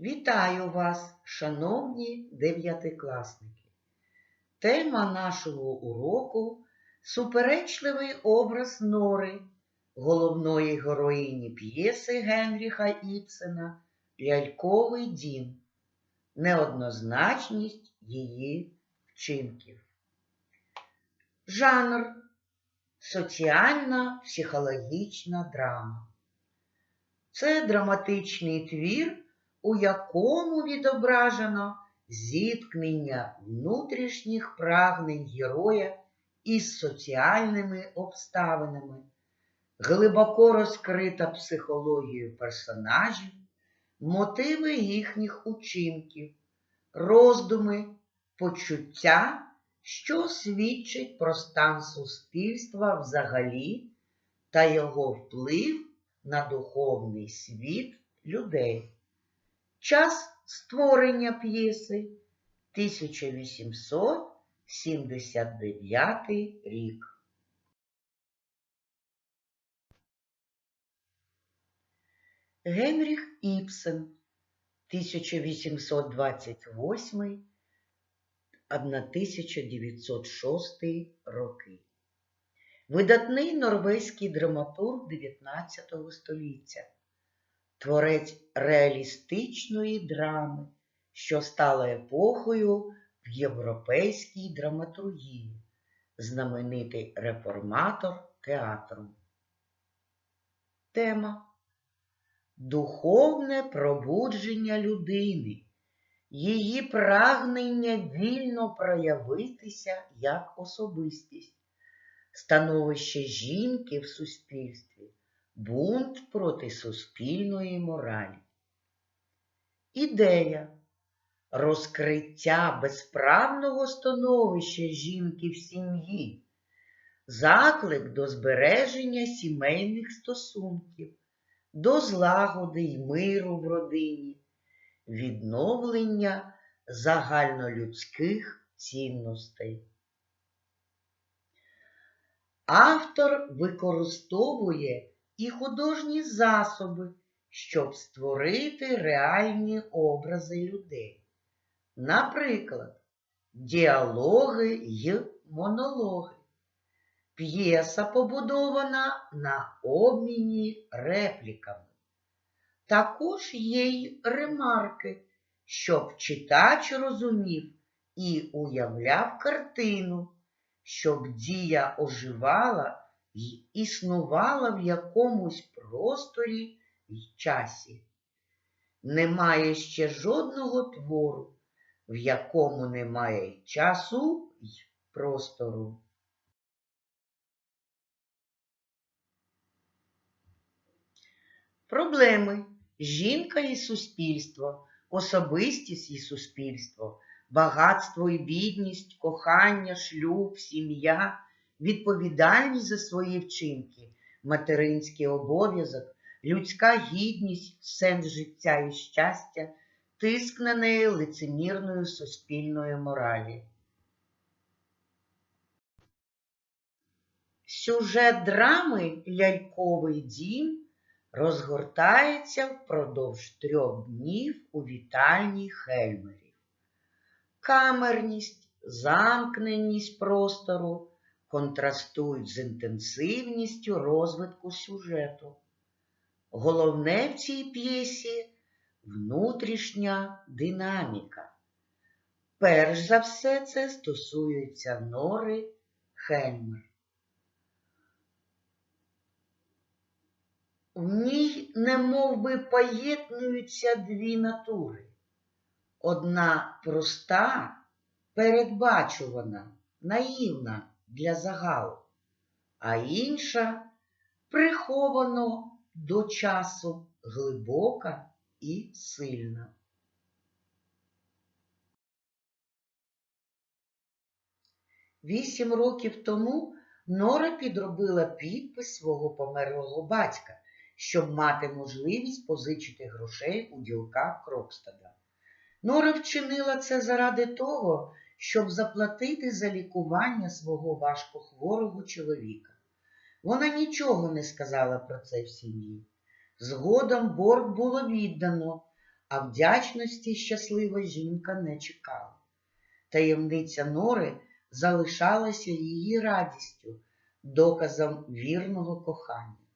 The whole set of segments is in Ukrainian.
Вітаю вас, шановні дев'ятикласники! Тема нашого уроку суперечливий образ Нори, головної героїні п'єси Генріха Іпсена Ляльковий дім, неоднозначність її вчинків. Жанр соціальна психологічна драма. Це драматичний твір, у якому відображено зіткнення внутрішніх прагнень героя із соціальними обставинами, глибоко розкрита психологія персонажів, мотиви їхніх учинків, роздуми, почуття, що свідчить про стан суспільства взагалі та його вплив на духовний світ людей. Час створення п'єси 1879 рік. Генріх Іпсен 1828 1906 роки. Видатний норвезький драматург 19 століття, творець реалістичної драми, що стала епохою в європейській драматургії, знаменитий реформатор театру. Тема Духовне пробудження людини, її прагнення вільно проявитися як особистість, становище жінки в суспільстві, бунт проти суспільної моралі. Ідея розкриття безправного становища жінки в сім'ї, заклик до збереження сімейних стосунків, до злагоди й миру в родині, відновлення загальнолюдських цінностей. Автор використовує і художні засоби, щоб створити реальні образи людей. Наприклад, діалоги й монологи. П'єса побудована на обміні репліками. Також є й ремарки, щоб читач розумів і уявляв картину, щоб дія оживала й існувала в якомусь просторі й часі. Немає ще жодного твору, в якому немає й часу й простору. Проблеми жінка і суспільство, особистість і суспільство, багатство і бідність, кохання, шлюб, сім'я, відповідальність за свої вчинки, материнський обов'язок, людська гідність, сенс життя і щастя, тиск на неї лицемірної суспільної моралі. Сюжет драми Ляльковий дім розгортається впродовж трьох днів у вітальні Хельмерів. Камерність, замкненість простору контрастують з інтенсивністю розвитку сюжету. Головне в цій п'єсі внутрішня динаміка. Перш за все це стосується Нори Хельмер. В ній немов би поєднуються дві натури. Одна проста, передбачувана, наївна для загалу, а інша приховано до часу глибока і сильна. Вісім років тому Нора підробила підпис свого померлого батька щоб мати можливість позичити грошей у ділках Крокстада. Нора вчинила це заради того, щоб заплатити за лікування свого важкохворого чоловіка. Вона нічого не сказала про це в сім'ї. Згодом борг було віддано, а вдячності щаслива жінка не чекала. Таємниця Нори залишалася її радістю, доказом вірного кохання.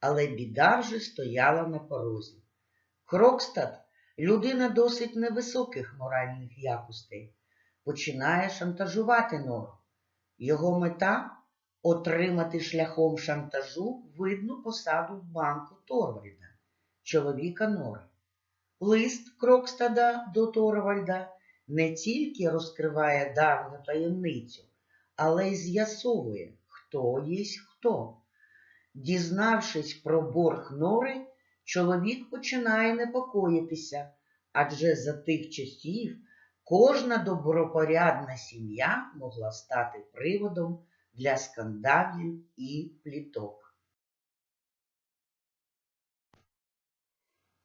Але біда вже стояла на порозі. Крокстад людина досить невисоких моральних якостей, починає шантажувати Нору. Його мета отримати шляхом шантажу видну посаду в банку Торвальда, чоловіка Нори. Лист Крокстада до Торвальда не тільки розкриває давню таємницю, але й з'ясовує, хто єсть хто. Дізнавшись про борг Нори, чоловік починає непокоїтися, адже за тих часів кожна добропорядна сім'я могла стати приводом для скандалів і пліток.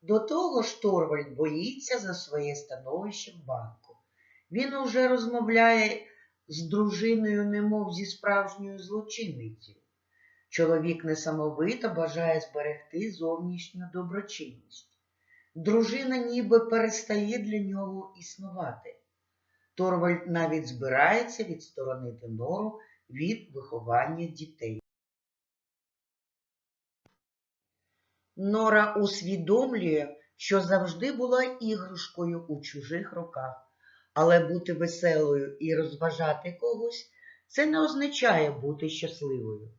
До того ж Торвальд боїться за своє становище в банку. Він уже розмовляє з дружиною, немов зі справжньою злочинницею. Чоловік несамовито бажає зберегти зовнішню доброчинність. Дружина ніби перестає для нього існувати. Торвальд навіть збирається відсторонити нору від виховання дітей. Нора усвідомлює, що завжди була іграшкою у чужих руках, але бути веселою і розважати когось це не означає бути щасливою.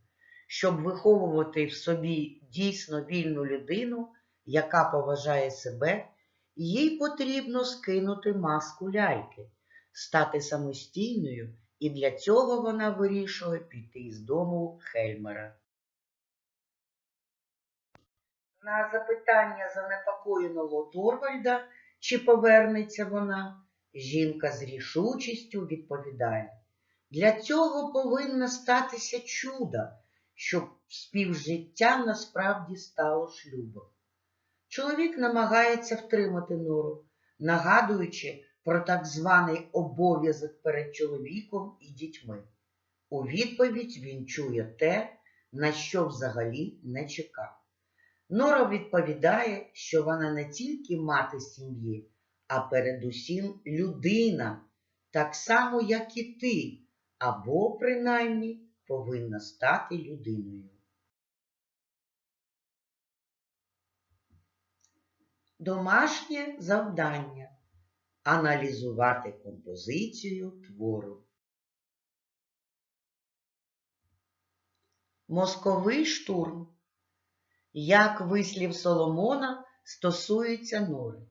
Щоб виховувати в собі дійсно вільну людину, яка поважає себе, їй потрібно скинути маску ляльки, стати самостійною, і для цього вона вирішує піти з дому Хельмера. На запитання занепокоєного Торвальда, чи повернеться вона, жінка з рішучістю відповідає. Для цього повинно статися чудо, щоб співжиття насправді стало шлюбом. Чоловік намагається втримати нору, нагадуючи про так званий обов'язок перед чоловіком і дітьми. У відповідь він чує те, на що взагалі не чекав. Нора відповідає, що вона не тільки мати сім'ї, а передусім людина, так само, як і ти, або, принаймні, повинна стати людиною. Домашнє завдання аналізувати композицію твору. Мозковий штурм. Як вислів Соломона стосується нори.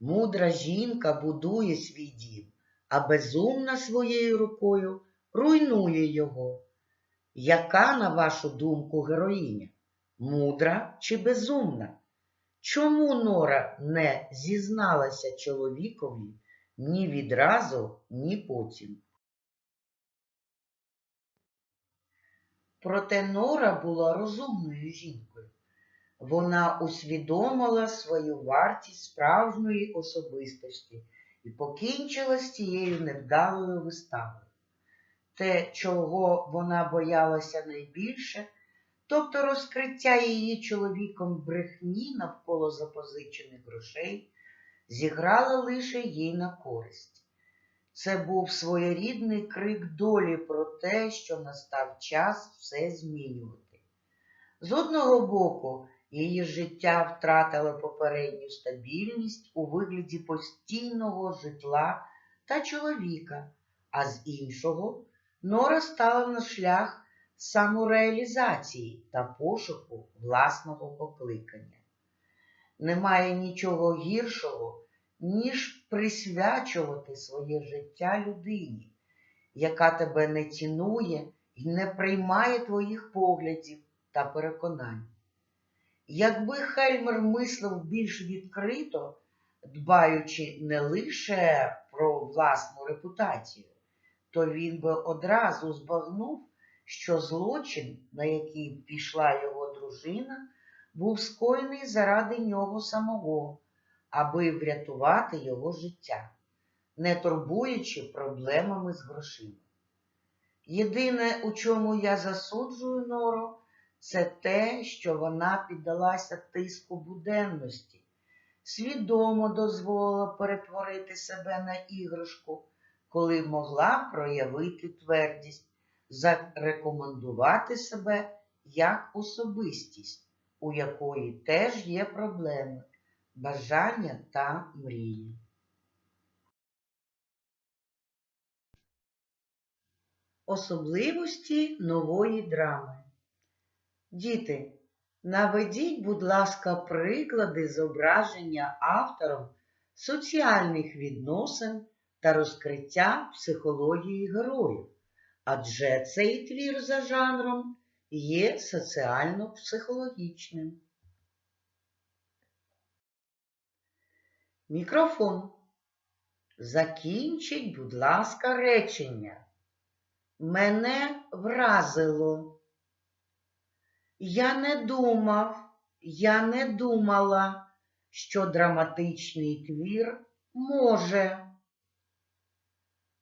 Мудра жінка будує свій дім, а безумна своєю рукою руйнує його. Яка, на вашу думку, героїня? Мудра чи безумна? Чому Нора не зізналася чоловікові ні відразу, ні потім? Проте Нора була розумною жінкою. Вона усвідомила свою вартість справжньої особистості і покінчила з цією невдалою виставою. Те, чого вона боялася найбільше, тобто розкриття її чоловіком брехні навколо запозичених грошей, зіграло лише їй на користь. Це був своєрідний крик долі про те, що настав час все змінювати. З одного боку, її життя втратило попередню стабільність у вигляді постійного житла та чоловіка, а з іншого Нора стала на шлях самореалізації та пошуку власного покликання. Немає нічого гіршого, ніж присвячувати своє життя людині, яка тебе не цінує і не приймає твоїх поглядів та переконань. Якби Хельмер мислив більш відкрито, дбаючи не лише про власну репутацію, то він би одразу збагнув, що злочин, на який пішла його дружина, був скоєний заради нього самого, аби врятувати його життя, не турбуючи проблемами з грошима. Єдине, у чому я засуджую Нору, це те, що вона піддалася тиску буденності, свідомо дозволила перетворити себе на іграшку, коли могла проявити твердість, зарекомендувати себе як особистість, у якої теж є проблеми, бажання та мрії. Особливості нової драми. Діти, наведіть, будь ласка, приклади зображення автором соціальних відносин та розкриття психології героїв, адже цей твір за жанром є соціально-психологічним. Мікрофон. Закінчіть, будь ласка, речення. Мене вразило. Я не думав, я не думала, що драматичний твір може.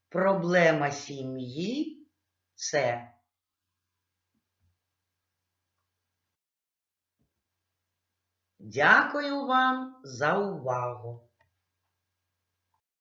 Проблема сім'ї це. Дякую вам за увагу.